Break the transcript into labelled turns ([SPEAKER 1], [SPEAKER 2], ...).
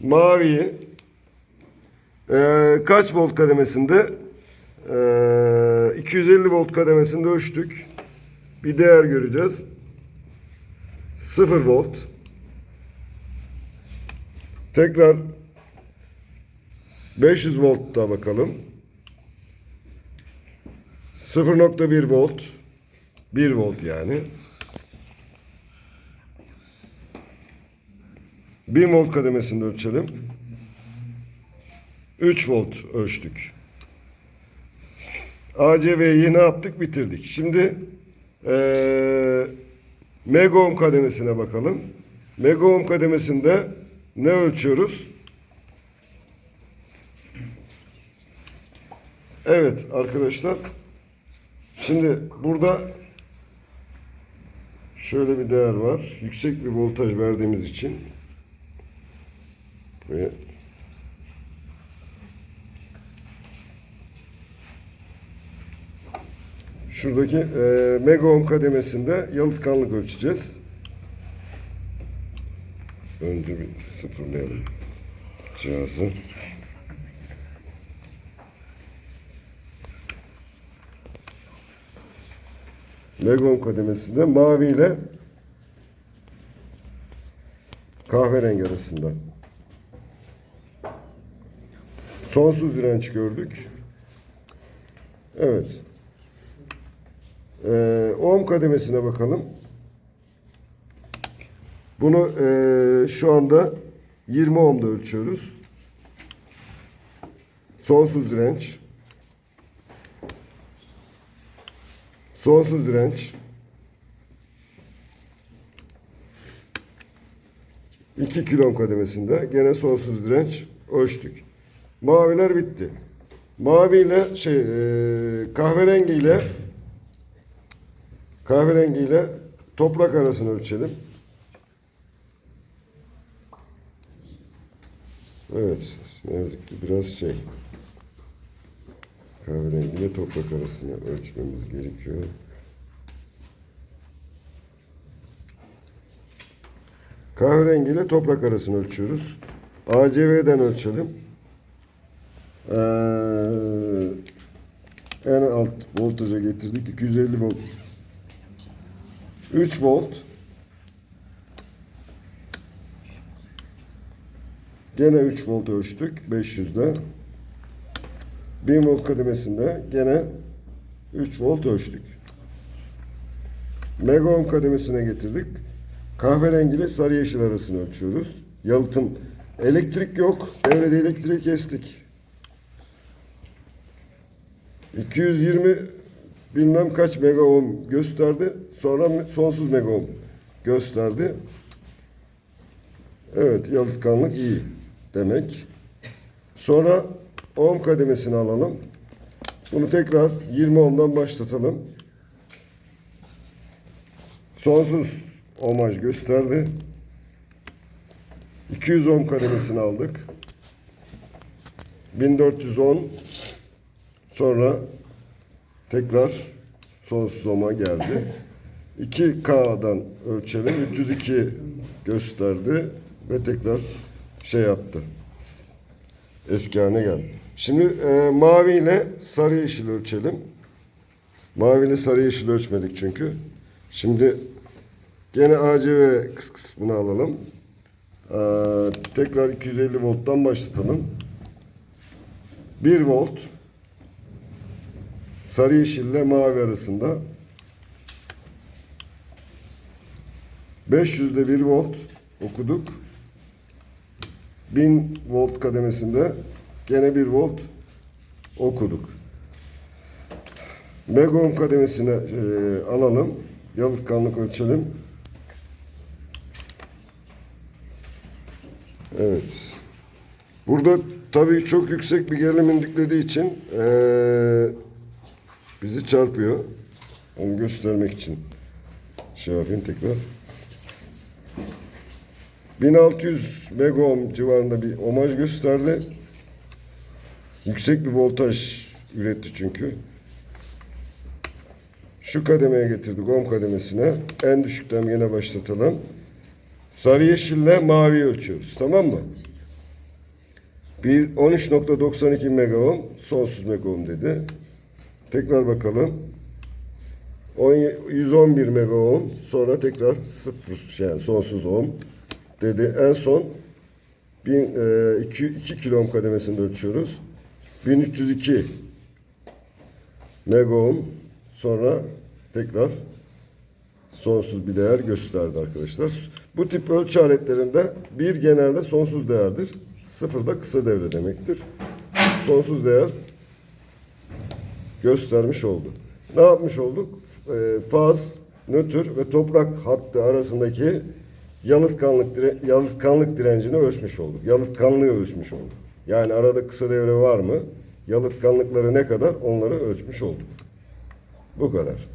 [SPEAKER 1] maviyi eee, kaç volt kademesinde? Eee, 250 volt kademesinde ölçtük. Bir değer göreceğiz. 0 volt. Tekrar 500 voltta bakalım. 0.1 volt. 1 volt yani. 1000 volt kademesinde ölçelim. 3 volt ölçtük. ACV'yi ne yaptık? Bitirdik. Şimdi eee mega kademesine bakalım. Mega ohm kademesinde ne ölçüyoruz? Evet arkadaşlar. Şimdi burada şöyle bir değer var. Yüksek bir voltaj verdiğimiz için ve şuradaki e, mega ohm kademesinde yalıtkanlık ölçeceğiz. Önce bir sıfırlayalım cihazı. Mega ohm kademesinde mavi ile kahverengi arasında. Sonsuz direnç gördük. Evet. Ee, ohm kademesine bakalım. Bunu ee, şu anda 20 ohm'da ölçüyoruz. Sonsuz direnç. Sonsuz direnç. 2 kilo ohm kademesinde gene sonsuz direnç ölçtük. Maviler bitti. Mavi ile şey e, kahverengi ile kahverengi ile toprak arasını ölçelim. Evet, ne yazık ki biraz şey kahverengi ile toprak arasını ölçmemiz gerekiyor. Kahverengi ile toprak arasını ölçüyoruz. ACV'den ölçelim. Ee, en alt voltaja getirdik. 250 volt. 3 volt. Gene 3 volt ölçtük. 500'de. 1000 volt kademesinde gene 3 volt ölçtük. Mega ohm kademesine getirdik. Kahverengi ile sarı yeşil arasını ölçüyoruz. Yalıtım. Elektrik yok. Devrede elektriği kestik. 220 bilmem kaç mega ohm gösterdi. Sonra sonsuz mega ohm gösterdi. Evet yalıtkanlık iyi demek. Sonra ohm kademesini alalım. Bunu tekrar 20 ohm'dan başlatalım. Sonsuz ohmaj gösterdi. 200 ohm kademesini aldık. 1410 sonra tekrar sonsuz ohma geldi. 2K'dan ölçelim. 302 gösterdi ve tekrar şey yaptı. Eski haline geldi. Şimdi e, mavi ile sarı yeşil ölçelim. Mavi ile sarı yeşil ölçmedik çünkü. Şimdi gene ACV kıs kısmını alalım. Ee, tekrar 250 volttan başlatalım. 1 volt sarı yeşille mavi arasında 500'de 1 volt okuduk. 1000 volt kademesinde gene 1 volt okuduk. Mega ohm kademesine e, alalım. Yalıtkanlık ölçelim. Evet. Burada tabii çok yüksek bir gerilim indiklediği için eee, bizi çarpıyor. Onu göstermek için şey yapayım tekrar. 1600 mega ohm civarında bir omaj gösterdi. Yüksek bir voltaj üretti çünkü. Şu kademeye getirdik ohm kademesine. En düşükten yine başlatalım. Sarı yeşille mavi ölçüyoruz. Tamam mı? Bir 13.92 megaohm sonsuz megaohm dedi. Tekrar bakalım. 10 111 megaohm sonra tekrar sıfır yani sonsuz ohm dedi. En son 1000, e, 2, 2 kilo ohm kademesinde ölçüyoruz. 1302 megaohm sonra tekrar sonsuz bir değer gösterdi arkadaşlar. Bu tip ölçü aletlerinde bir genelde sonsuz değerdir. Sıfır da kısa devre demektir. Sonsuz değer göstermiş oldu. Ne yapmış olduk? Ee, faz, nötr ve toprak hattı arasındaki yalıtkanlık, dire, yalıtkanlık direncini ölçmüş olduk. Yalıtkanlığı ölçmüş olduk. Yani arada kısa devre var mı? Yalıtkanlıkları ne kadar? Onları ölçmüş olduk. Bu kadar.